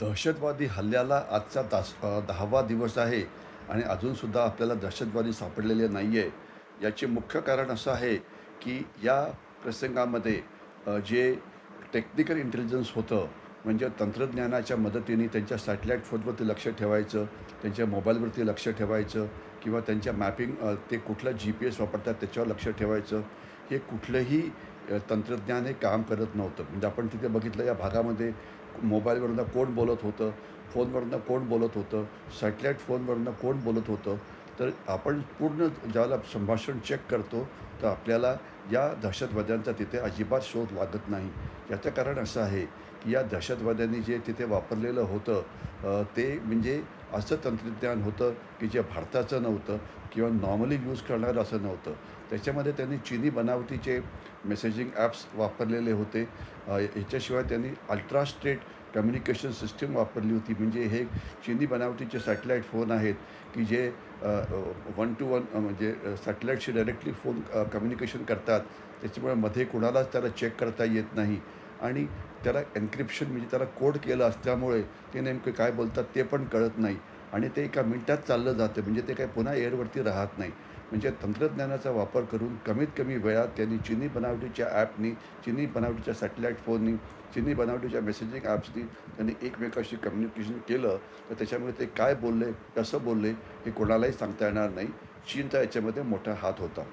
दहशतवादी हल्ल्याला आजचा तास दहावा दिवस आहे आणि अजूनसुद्धा आपल्याला दहशतवादी सापडलेले नाही आहे याचे मुख्य कारण असं आहे की या प्रसंगामध्ये जे टेक्निकल इंटेलिजन्स होतं म्हणजे तंत्रज्ञानाच्या मदतीने त्यांच्या सॅटेलाईट फोनवरती लक्ष ठेवायचं त्यांच्या मोबाईलवरती लक्ष ठेवायचं किंवा त्यांच्या मॅपिंग ते कुठलं जी पी एस वापरतात त्याच्यावर लक्ष ठेवायचं हे कुठलंही तंत्रज्ञान हे काम करत नव्हतं. म्हणजे आपण तिथे बघितलं या भागामध्ये मोबाईलवरनं कोण बोलत होतं फोनवरनं कोण बोलत होतं सॅटेलाईट फोनवरनं कोण बोलत होतं. तर आपण पूर्ण ज्याला संभाषण चेक करतो तर आपल्याला या दहशतवाद्यांचा तिथे अजिबात शोध लागत नाही. याचं कारण असं आहे की या दहशतवाद्यांनी जे तिथे वापरलेलं होतं ते म्हणजे असं तंत्रज्ञान होतं की जे भारताचं नव्हतं किंवा नॉर्मली यूज करणारं असं नव्हतं. त्याच्यामध्ये त्यांनी चिनी बनावटीचे मेसेजिंग ॲप्स वापरलेले होते. ह्याच्याशिवाय त्यांनी अल्ट्रास्ट्रेट कम्युनिकेशन सिस्टीम वापरली होती. म्हणजे हे चिनी बनावटीचे सॅटेलाईट फोन आहेत की जे वन टू वन म्हणजे सॅटेलाईटशी डायरेक्टली फोन कम्युनिकेशन करतात. त्याच्यामुळे मध्ये कुणालाच त्याला चेक करता येत नाही. आणि त्याला एन्क्रिप्शन म्हणजे त्याला कोड केलं असल्यामुळे ते नेमके काय बोलतात ते पण कळत नाही. आणि ते एका मिनटात चाललं जातं. म्हणजे ते काय पुन्हा एअरवरती राहत नाही. म्हणजे तंत्रज्ञानाचा वापर करून कमीत कमी वेळात त्यांनी चिनी बनावटीच्या ॲपनी चिनी बनावटीच्या सॅटेलाईट फोननी चिनी बनावटीच्या मेसेजिंग ॲप्सनी त्यांनी एकमेकाशी कम्युनिकेशन केलं. तर त्याच्यामुळे ते काय बोलले कसं बोलले हे कोणालाही सांगता येणार नाही. चीनचा याच्यामध्ये मोठा हात होता.